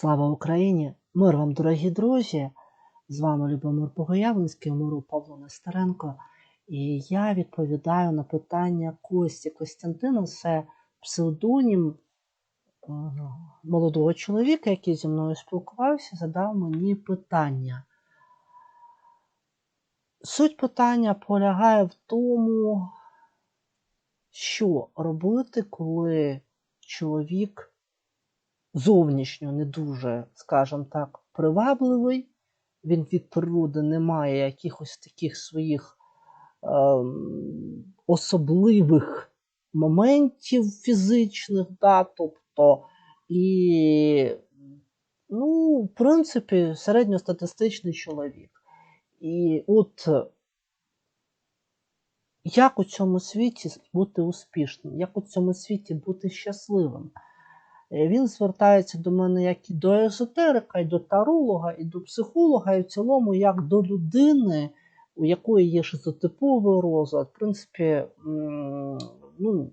Слава Україні! Мир вам, дорогі друзі! З вами Любомир Богоявленський, миру Павло Нестеренко. І я відповідаю на питання Кості Костянтина. Це псевдонім е, молодого чоловіка, який зі мною спілкувався, задав мені питання. Суть питання полягає в тому, що робити, коли чоловік зовнішньо не дуже, скажімо так, привабливий. Він від природи не має якихось таких своїх е, особливих моментів фізичних, да, тобто, і, ну, в принципі, середньостатистичний чоловік. І от як у цьому світі бути успішним, як у цьому світі бути щасливим? Е, він звертається до мене як і до езотерика, і до таролога, і до психолога, і в цілому як до людини, у якої є шизотиповий розлад. В принципі, ну,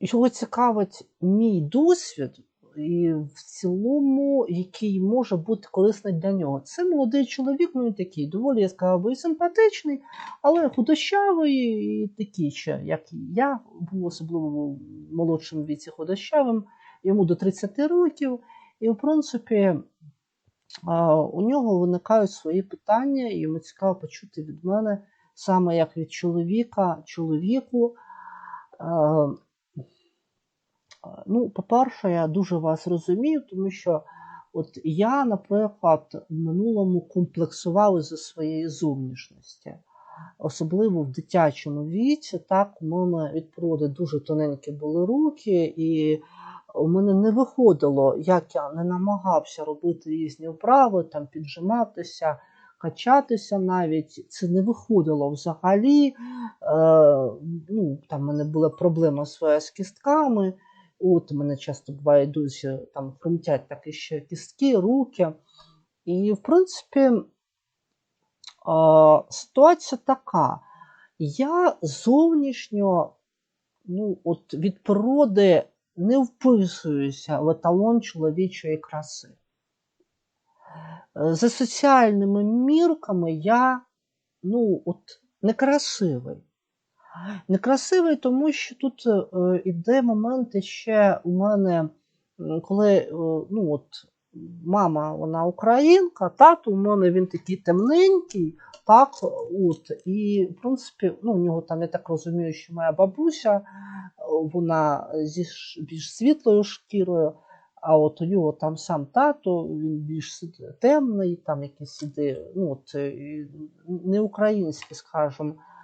його цікавить мій досвід і в цілому, який може бути корисний для нього. Це молодий чоловік, ну він такий, доволі я симпатичний, але худощавий і такий ще, як і я, був особливо в молодшому віці худощавим, йому до 30 років. І, в принципі, у нього виникають свої питання, і йому цікаво почути від мене саме як від чоловіка, чоловіку. Ну, по-перше, я дуже вас розумію, тому що от я, наприклад, в минулому комплексував за своєї зовнішності. Особливо в дитячому віці, так, у мене від природи дуже тоненькі були руки, і у мене не виходило, як я не намагався робити різні вправи, там піджиматися, качатися навіть. Це не виходило взагалі. Е, ну, Там в мене була проблема своя з кістками. От мене часто буває дуже там хрумтять такі ще кістки, руки. І, в принципі, ситуація така. Я зовнішньо ну, от від природи не вписуюся в еталон чоловічої краси. За соціальними мірками я ну, от, некрасивий. Некрасивий, тому що тут е, іде момент ще у мене, коли е, ну от, мама вона українка, тато у мене він такий темненький, так, от, і, в принципі, ну, у нього там, я так розумію, що моя бабуся, вона зі більш світлою шкірою, а от у нього там сам тато, він більш темний, там якісь іде, ну, от, не український, скажімо, Е,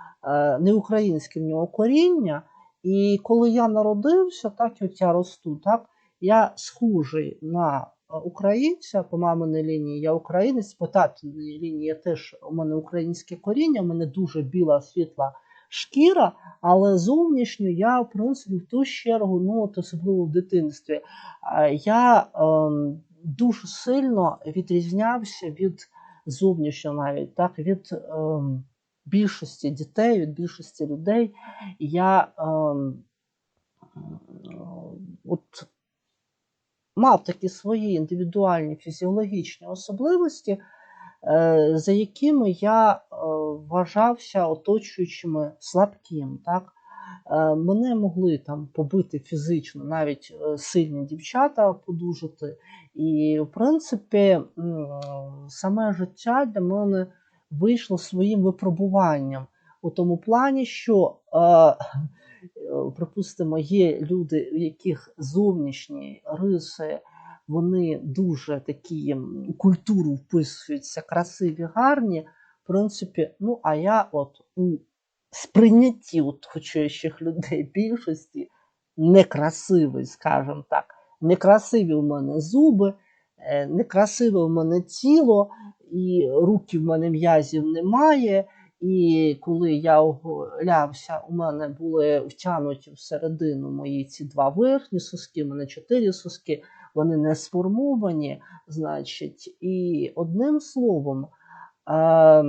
не українське в нього коріння. І коли я народився, так і я росту, так, я схожий на українця по маминій лінії, я українець, по татиній лінії теж у мене українське коріння, у мене дуже біла світла шкіра, але зовнішньо я, в принципі, в ту чергу, ну от особливо в дитинстві, я е, дуже сильно відрізнявся від зовнішнього навіть так, від. Е, більшості дітей, від більшості людей я е, от мав такі свої індивідуальні фізіологічні особливості, е, за якими я е, вважався оточуючими слабким. Так? Е, мене могли там побити фізично, навіть е, сильні дівчата подужати. І, в принципі, саме життя для мене вийшло своїм випробуванням у тому плані, що, е, припустимо, є люди, у яких зовнішні риси, вони дуже такі культуру вписуються, красиві, гарні. В принципі, ну, а я от у сприйнятті оточуючих людей більшості некрасивий, скажімо так, некрасиві у мене зуби, е, некрасиве у мене тіло, і руки в мене м'язів немає. І коли я оголявся, у мене були втягнуті всередину мої ці два верхні соски, у мене чотири соски, вони не сформовані. значить, І одним словом, е,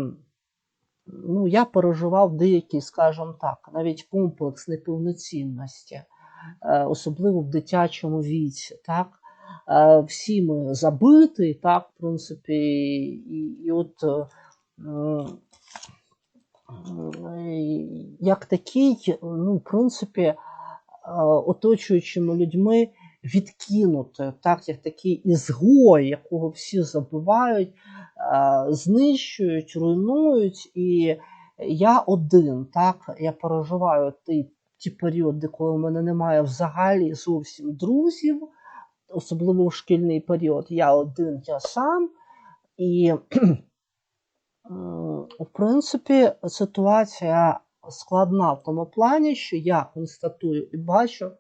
ну, я переживав деякий, скажімо так, навіть комплекс неповноцінності. е, особливо в дитячому віці. Так? Е, Всі ми так, в принципі, і, і от е, е, як такий, ну, в принципі, е, оточуючими людьми відкинути, так, як такий ізгой, якого всі забувають, знищують, руйнують. І я один, так, я переживаю ті, ті періоди, коли в мене немає взагалі зовсім друзів, особливо в шкільний період. Я один, я сам. І, в принципі, ситуація складна в тому плані, що я констатую і бачу,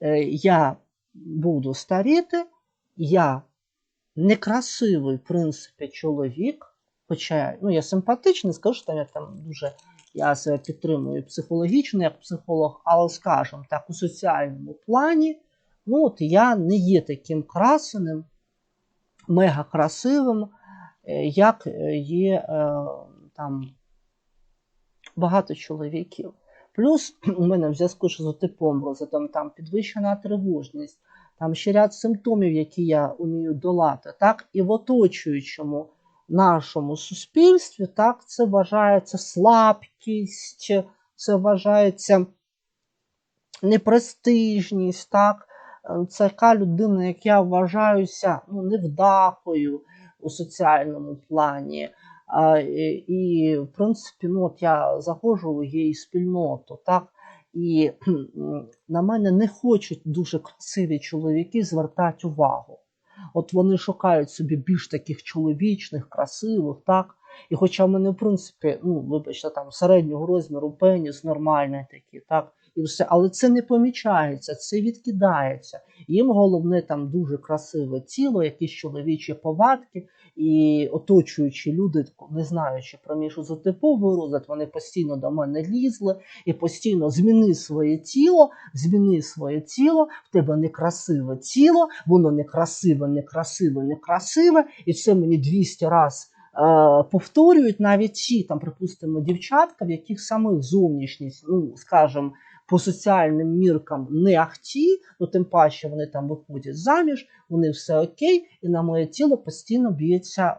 е, я буду старіти, я некрасивий, в принципі, чоловік. Хоча ну, я симпатичний, скажу, що там я там дуже я себе підтримую психологічно, як психолог, але скажімо так, у соціальному плані, ну от я не є таким красеним, мега красивим, е, як е, є е, там багато чоловіків. Плюс у мене в зв'язку з шизотипом розвитом там підвищена тривожність, там ще ряд симптомів, які я вмію долати. Так, і в оточуючому нашому суспільстві, так, це вважається слабкість, це вважається непрестижність, так, це така людина, як я вважаюся ну, невдахою у соціальному плані. А, і, і, в принципі, ну, от я заходжу у її спільноту, так, і на мене не хочуть дуже красиві чоловіки звертати увагу. От вони шукають собі більш таких чоловічних, красивих, так. І хоча в мене, в принципі, ну, вибачте, там середнього розміру пеніс нормальний такий, так, і все, але це не помічається, це відкидається. Їм головне там дуже красиве тіло, якісь чоловічі повадки, і оточуючі люди, не знаючи про мій шизотиповий розлад, вони постійно до мене лізли і постійно зміни своє тіло, зміни своє тіло, в тебе некрасиве тіло, воно некрасиве, некрасиве, некрасиве, і це мені 200 разів е, повторюють навіть ті, там, припустимо, дівчатка, в яких самих зовнішність, ну, скажімо, по соціальним міркам не ахті, ну тим паче вони там виходять заміж, вони все окей, і на моє тіло постійно б'ється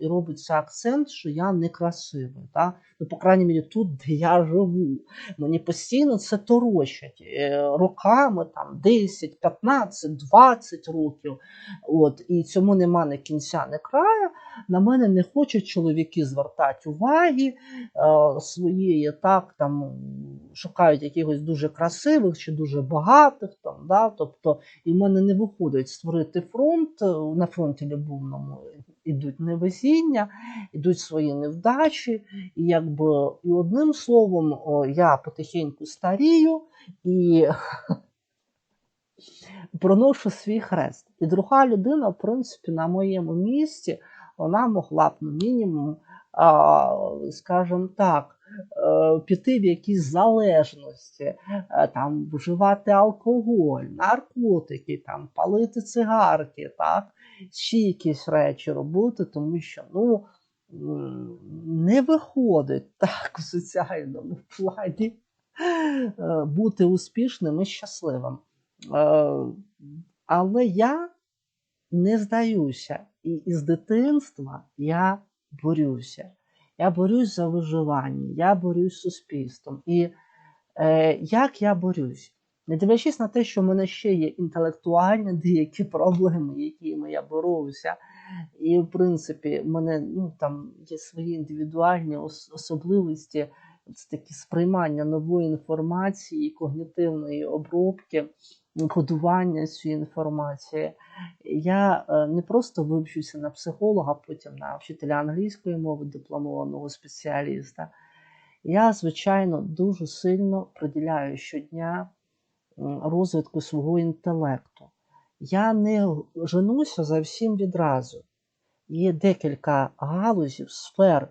і робиться акцент, що я некрасивий. Та? Ну, по крайній мірі, тут, де я живу. Мені постійно це торочать е, роками, там 10, 15, 20 років. От, І цьому нема ні кінця, ні краю. На мене не хочуть чоловіки звертати уваги е, своєї, так, там шукають якихось дуже красивих чи дуже багатих. Там, да, Тобто, і в мене не виходить створити фронт. На фронті любовному ідуть невезіння, ідуть свої невдачі. І якби і одним словом, я потихеньку старію і проношу свій хрест. І друга людина, в принципі, на моєму місці, вона могла б мінімум, скажімо так, е, піти в якісь залежності, е, там вживати алкоголь, наркотики, там палити цигарки, так, ще якісь речі робити, тому що ну, не виходить так в соціальному плані е, бути успішним і щасливим. Але я не здаюся. І із дитинства я борюся. Я борюсь за виживання, я борюсь з суспільством. І е, як я борюсь? Не дивлячись на те, що в мене ще є інтелектуальні деякі проблеми, якими я боровся. І, в принципі, в мене ну, там є свої індивідуальні особливості, це такі сприймання нової інформації, когнітивної обробки кодування цієї інформації. Я е, не просто вивчуся на психолога, потім на вчителя англійської мови, дипломованого спеціаліста. Я, звичайно, дуже сильно приділяю щодня розвитку свого інтелекту. Я не женуся за всім відразу. Є декілька галузів, сфер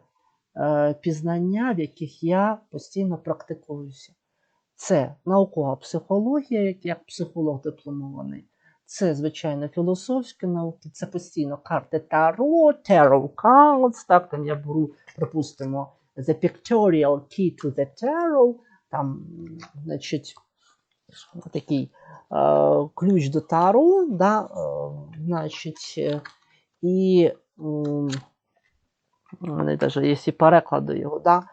пізнання, в яких я постійно практикуюся. Це наукова психологія, як, психолог дипломований. Це, звичайно, філософські науки, це постійно карти Таро, Tarot Cards, так, там я беру, припустимо, The Pictorial Key to the Tarot, там, значить, такий е, ключ до Тару, да, е, значить, е, і м, вони навіть і переклади його, да, е,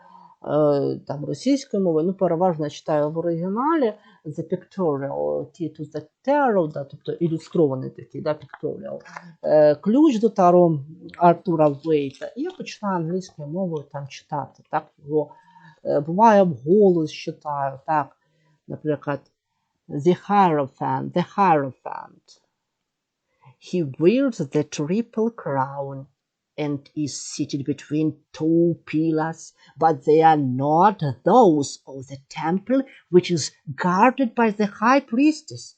там російською мовою, ну, переважно читаю в оригіналі The Pictorial Key to the Tarot, да, тобто ілюстрований такий, да, pictorial. Е, ключ до Таро Артура Вейта. І я починаю англійською мовою там читати. Так, його е, буває вголос читаю, так, наприклад, The Hierophant, The Hierophant. He wears the triple crown and is seated between two pillars, but they are not those of the temple which is guarded by the high priestess.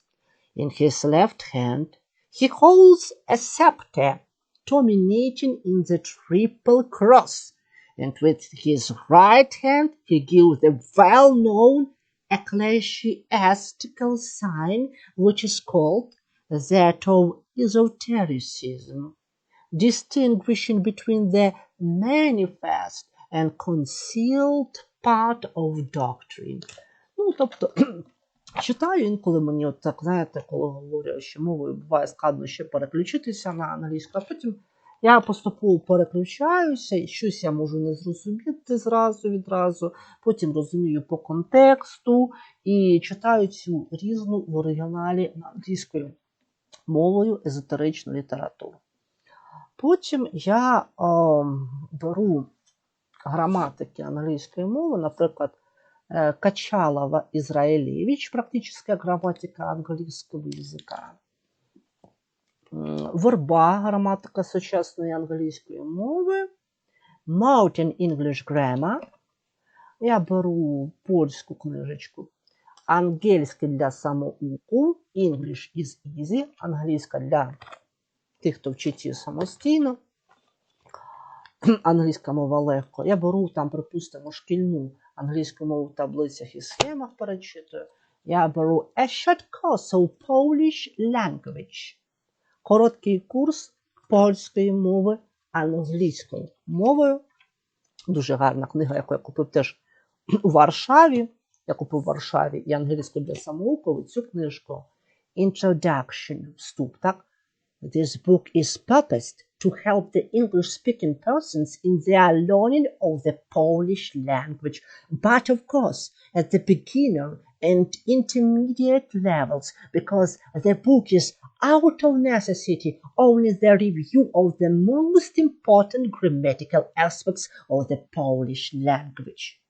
In his left hand, he holds a scepter terminating in the triple cross, and with his right hand, he gives the well known ecclesiastical sign which is called that of esotericism distinguishing between the manifest and concealed part of doctrine. Ну, тобто, читаю інколи мені, от так, знаєте, коли говорю, що мовою буває складно ще переключитися на англійську, а потім я поступово переключаюся, і щось я можу не зрозуміти зразу відразу, потім розумію по контексту і читаю цю різну в оригіналі на англійською мовою езотеричну літературу. Потім я о, беру граматики англійської мови, наприклад, е, Качалова Ізраїлєвич, практична граматика англійського язика. М, Верба, граматика сучасної англійської мови, Mountain English Grammar. Я беру польську книжечку. Ангельське для самоуку, English is easy, англійська для тих, хто вчить її самостійно. Англійська мова легко. Я беру там, припустимо, шкільну англійську мову в таблицях і схемах перечитую. Я беру A short course of Polish language. Короткий курс польської мови англійською мовою. Дуже гарна книга, яку я купив теж у Варшаві. Я купив у Варшаві і англійську для самоукову цю книжку. Introduction, вступ, так? This book is purposed to help the English speaking persons in their learning of the Polish language, but of course, at the beginner and intermediate levels, because the book is out of necessity only the review of the most important grammatical aspects of the Polish language.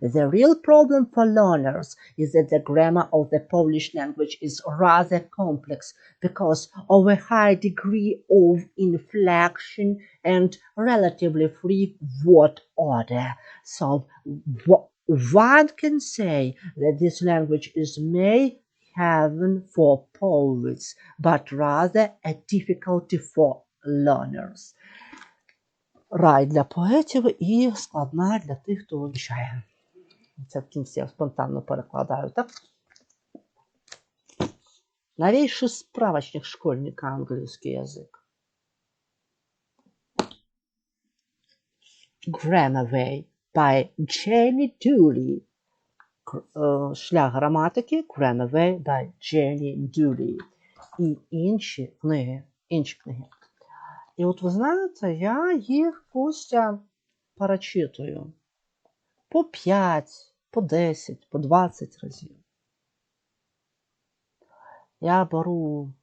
The real problem for learners is that the grammar of the Polish language is rather complex because of a high degree of inflection and relatively free word order. So wha- one can say that this language is made heaven for poets, but rather a difficulty for learners. Рай для поетів і складна для тих, хто вивчає. Кінці я спонтанно перекладаю, так? Новейший справочник школьника английский язык. Grammar Way by Jenny Dooley. Е, Шлях граматики Grammar Way by Jenny Dooley. І інші книги. Інші книги. І от ви знаєте, я їх Костя перечитую по 5, по 10, по 20 разів. Я беру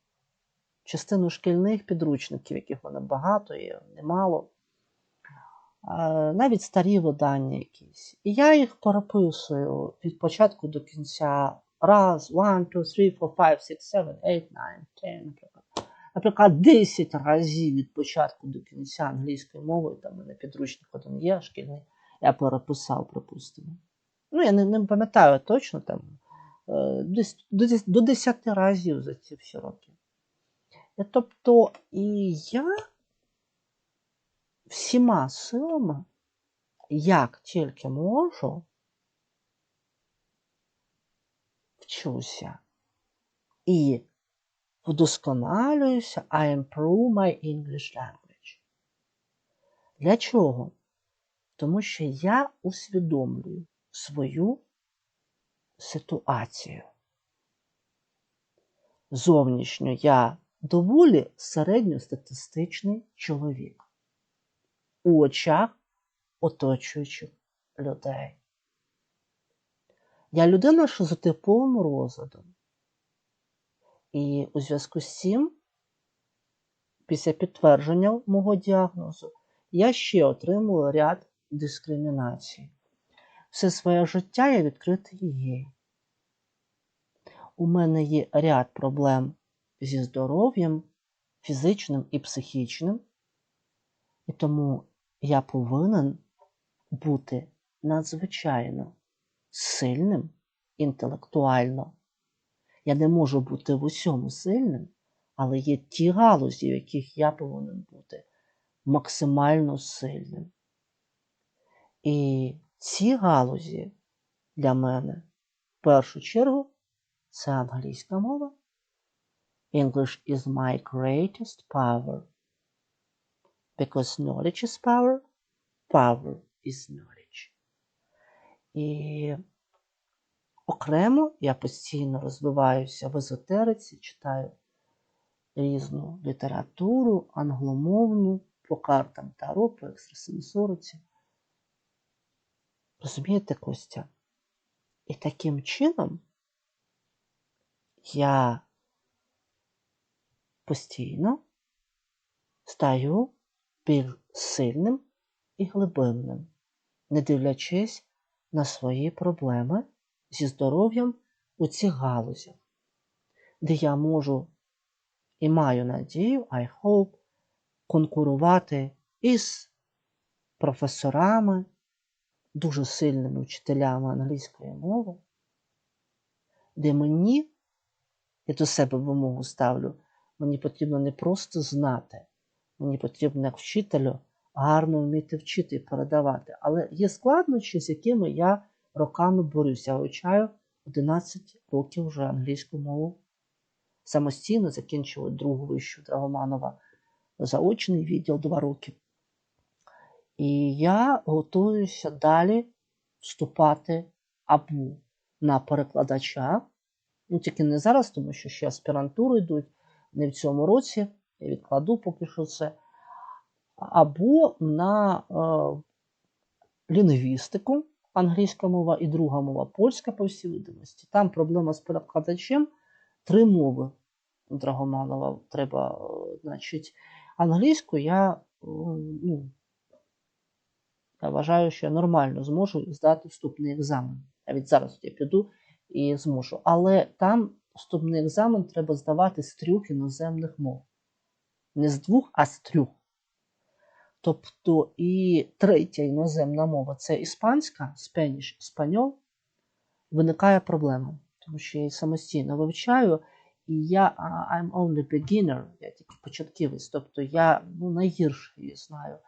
частину шкільних підручників, яких в мене багато є, немало. Е, Навіть старі видання якісь. І я їх переписую від початку до кінця. Раз, one, two, three, four, five, six, seven, eight, nine, ten, наприклад. Наприклад, 10 разів від початку до кінця англійської мови, там у мене підручник один є шкільний, я переписав, припустимо. Ну, я не, не пам'ятаю точно там, е, десь до, до 10 разів за ці всі роки. І, тобто, і я всіма силами, як тільки можу, вчуся. І вдосконалююся, I improve my English language. Для чого? Тому що я усвідомлюю свою ситуацію. зовнішньо я доволі середньостатистичний чоловік у очах оточуючих людей. Я людина з шизотиповим розладом. І у зв'язку з цим, після підтвердження мого діагнозу, я ще отримую ряд дискримінацій. Все своє життя я відкритий гей. У мене є ряд проблем зі здоров'ям, фізичним і психічним, і тому я повинен бути надзвичайно сильним інтелектуально. Я не можу бути в усьому сильним, але є ті галузі, в яких я повинен бути максимально сильним. І ці галузі для мене в першу чергу це англійська мова. English is my greatest power. Because knowledge is power, power is knowledge. І окремо я постійно розвиваюся в езотериці, читаю різну літературу, англомовну, по картам Таро, по екстрасенсориці. Розумієте, Костя? І таким чином я постійно стаю більш сильним і глибинним, не дивлячись на свої проблеми зі здоров'ям у цих галузях, де я можу і маю надію, I hope, конкурувати із професорами, дуже сильними вчителями англійської мови, де мені, я до себе вимогу ставлю, мені потрібно не просто знати, мені потрібно як вчителю гарно вміти вчити і передавати. Але є складнощі, з якими я роками борюся. Вивчаю 11 років вже англійську мову. Самостійно закінчила другу вищу Драгоманова заочний відділ 2 роки. І я готуюся далі вступати або на перекладача. Ну, тільки не зараз, тому що ще аспірантури йдуть не в цьому році. Я відкладу поки що це. Або на е, лінгвістику, англійська мова і друга мова польська, по всій видимості. Там проблема з перекладачем. Три мови Драгоманова треба, е, значить, англійську я ну, я вважаю, що я нормально зможу здати вступний екзамен. Навіть зараз я піду і зможу. Але там вступний екзамен треба здавати з трьох іноземних мов. Не з двох, а з трьох. Тобто і третя іноземна мова це іспанська, спеніш, іспаньол, виникає проблема, тому що я її самостійно вивчаю, і я I'm only beginner, я тільки початківець, тобто я ну, найгірше її знаю.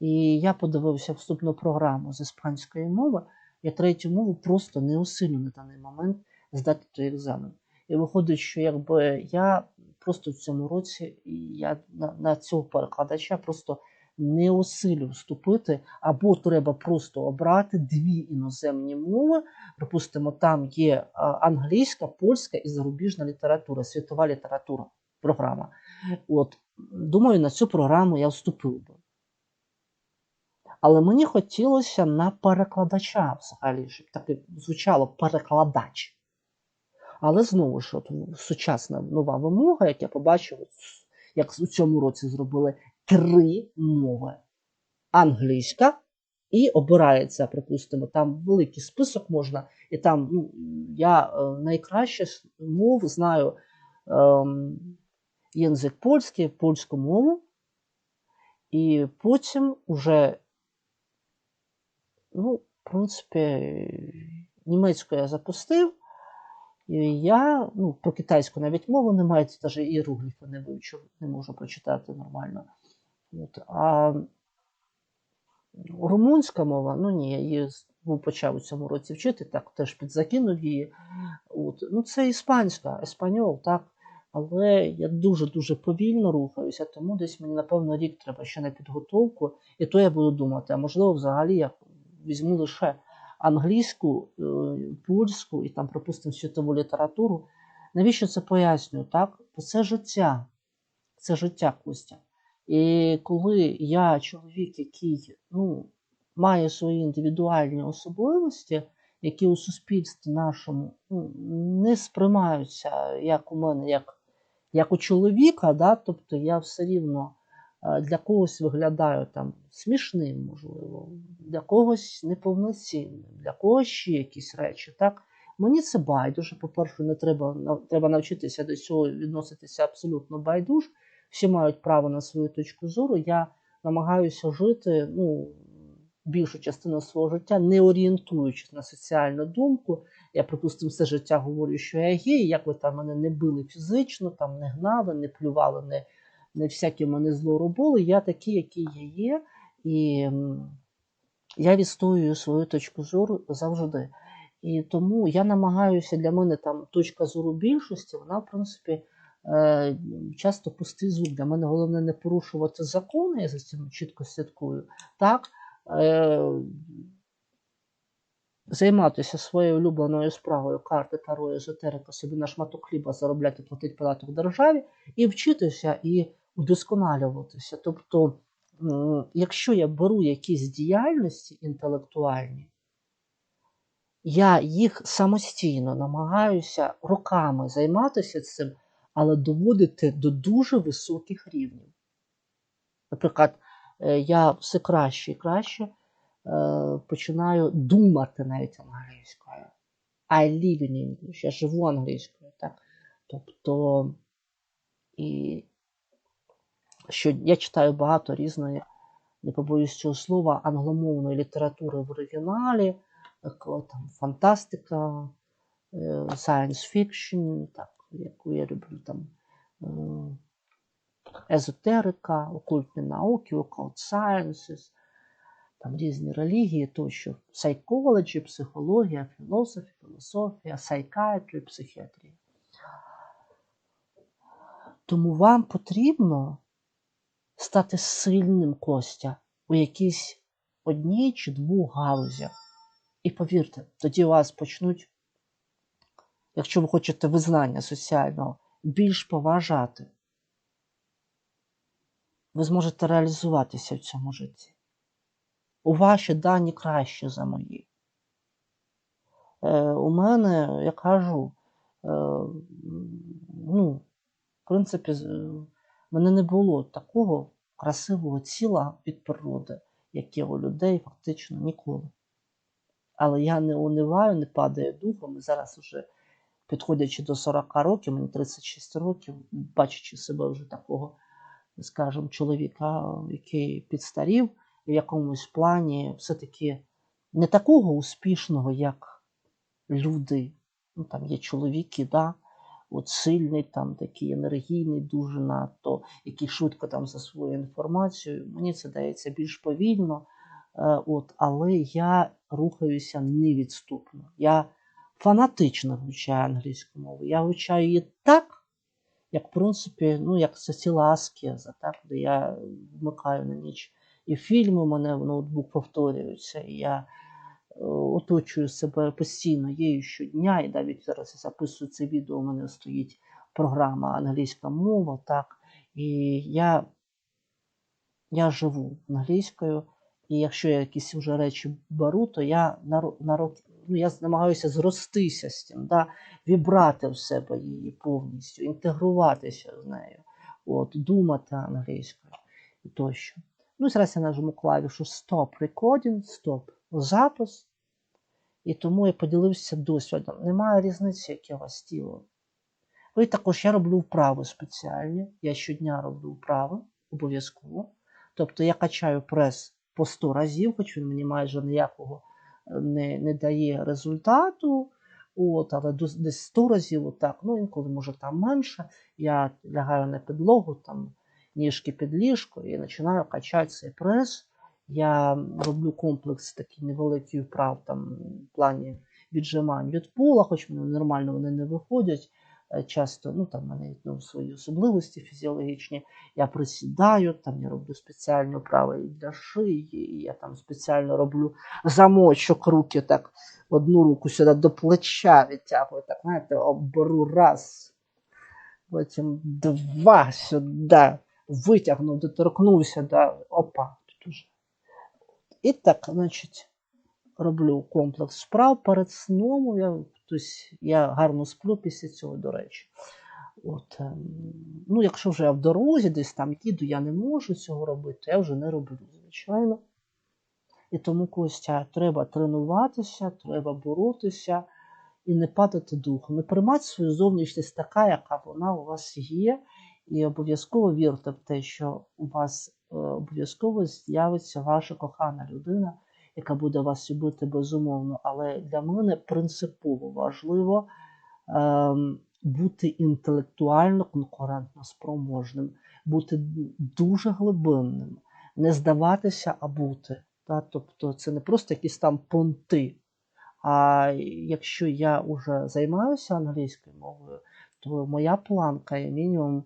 І я подивився вступну програму з іспанської мови, я третю мову просто не усилю на даний момент здати той екзамен. І виходить, що якби я просто в цьому році я на, на цього перекладача просто не осилю вступити, або треба просто обрати дві іноземні мови. Припустимо, там є англійська, польська і зарубіжна література, світова література, програма. От, Думаю, на цю програму я вступив би. Але мені хотілося на перекладача взагалі, щоб так звучало перекладач. Але знову ж, от, сучасна нова вимога, як я побачив, як у цьому році зробили три мови. Англійська і обирається, припустимо, там великий список можна, і там ну, я е, найкраще мов знаю е, язик польський, польську мову, і потім уже, ну, в принципі, німецьку я запустив. І я ну, про китайську навіть мову не маю, навіть іерогліфи не вивчив, не можу прочитати нормально. От. А румунська мова, ну ні, я її ну, почав у цьому році вчити, так теж підзакинув її. От. Ну, Це іспанська, еспаньол, так. Але я дуже-дуже повільно рухаюся, тому десь мені, напевно, рік треба ще на підготовку, і то я буду думати, а можливо, взагалі я візьму лише англійську, е, польську і там, припустимо, світову літературу Навіщо це пояснюю? Так? Бо це життя. Це життя Костя. І коли я чоловік, який ну, має свої індивідуальні особливості, які у суспільстві нашому ну, не сприймаються як у мене, як, як у чоловіка, да? тобто я все рівно для когось виглядаю там смішним, можливо, для когось неповноцінним, для когось ще якісь речі. Так? Мені це байдуже. По-перше, не треба, треба навчитися до цього відноситися абсолютно байдуж. Всі мають право на свою точку зору. Я намагаюся жити ну, більшу частину свого життя, не орієнтуючись на соціальну думку. Я, припустимо, все життя говорю, що я гей, як ви там мене не били фізично, там не гнали, не плювали, не, не всякі мене зло робили. Я такий, який я є, і я відстоюю свою точку зору завжди. І тому я намагаюся для мене там точка зору більшості, вона, в принципі, е, часто пустий звук. Для мене головне не порушувати закони, я за цим чітко слідкую. Так, е, займатися своєю улюбленою справою, карти, таро, езотерика, собі на шматок хліба заробляти, платити податок державі, і вчитися і удосконалюватися. Тобто, якщо я беру якісь діяльності інтелектуальні, я їх самостійно намагаюся роками займатися цим, але доводити до дуже високих рівнів. Наприклад, е, я все краще і краще е, починаю думати навіть англійською. I live in English, я живу англійською. Так? Тобто, і що я читаю багато різної, не побоюсь цього слова, англомовної літератури в оригіналі, там фантастика, е, science fiction, так, яку я люблю там. е, Езотерика, окультні науки, occult sciences, там різні релігії тощо, psychology, психологія, філософія, філософія, psychiatry, психіатрія. Тому вам потрібно стати сильним Костя у якійсь одній чи двох галузях. І повірте, тоді вас почнуть, якщо ви хочете визнання соціального, більш поважати. Ви зможете реалізуватися в цьому житті. У ваші дані краще за мої. Е, у мене, я кажу, е, ну, в принципі, е, мене не було такого красивого тіла від природи, як є у людей фактично ніколи. Але я не униваю, не падаю духом. І зараз вже підходячи до 40 років, мені 36 років, бачачи себе вже такого, скажімо, чоловіка, який підстарів, в якомусь плані все-таки не такого успішного, як люди. Ну, там є чоловіки, да, от сильний, там такий енергійний, дуже надто, який швидко там засвоює інформацію. Мені це дається більш повільно. Е, От, але я рухаюся невідступно. Я фанатично вивчаю англійську мову. Я вивчаю її так, як в принципі, ну, як це ціла аскеза, так, де я вмикаю на ніч і фільми, у мене в ноутбук повторюються, і я оточую себе постійно її щодня, і навіть зараз я записую це відео, у мене стоїть програма англійська мова, так, і я, я живу англійською. І якщо я якісь вже речі беру, то я на, ну, я намагаюся зростися з цим, да? вібрати в себе її повністю, інтегруватися з нею, от, думати англійською і тощо. Ну зараз я нажму клавішу Stop Recording, Stop запис. І тому я поділився досвідом. Немає різниці, яке у вас тіло. І також я роблю вправи спеціальні. Я щодня роблю вправи обов'язково. Тобто я качаю прес по 100 разів, хоч він мені майже ніякого е, не, не дає результату. От, але десь 100 разів, отак, ну інколи може там менше. Я лягаю на підлогу, там ніжки під ліжко і починаю качати цей прес. Я роблю комплекс такий невеликий вправ там в плані віджимань від пола, хоч вони нормально вони не виходять. е, часто, ну там в мене ну, свої особливості фізіологічні. Я присідаю, там я роблю спеціальні вправи для шиї, я там спеціально роблю замочок руки, так одну руку сюди до плеча відтягую, так, знаєте, оберу раз, потім два сюди, витягнув, доторкнувся, да, опа, тут уже. І так, значить, роблю комплекс справ перед сном. Я, тобто, я гарно сплю після цього, до речі. От, ем, ну, якщо вже я в дорозі, десь там їду, я не можу цього робити, то я вже не роблю, звичайно. І тому, Костя, треба тренуватися, треба боротися і не падати духом. І приймати свою зовнішність така, яка вона у вас є, і обов'язково вірте в те, що у вас обов'язково з'явиться ваша кохана людина, яка буде вас любити безумовно. Але для мене принципово важливо ем, бути інтелектуально конкурентно спроможним, бути дуже глибинним, не здаватися, а бути. Тобто це не просто якісь там понти. А якщо я вже займаюся англійською мовою, то моя планка є мінімум е,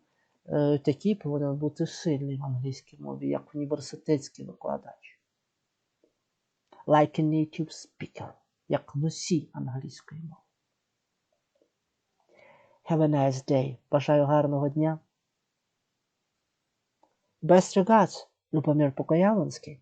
такий повинен бути сильний в англійській мові, як університетський викладач. Like a native speaker, як носій англійської мови. Have a nice day. Бажаю гарного дня. Best regards, Любомир Покоявленський.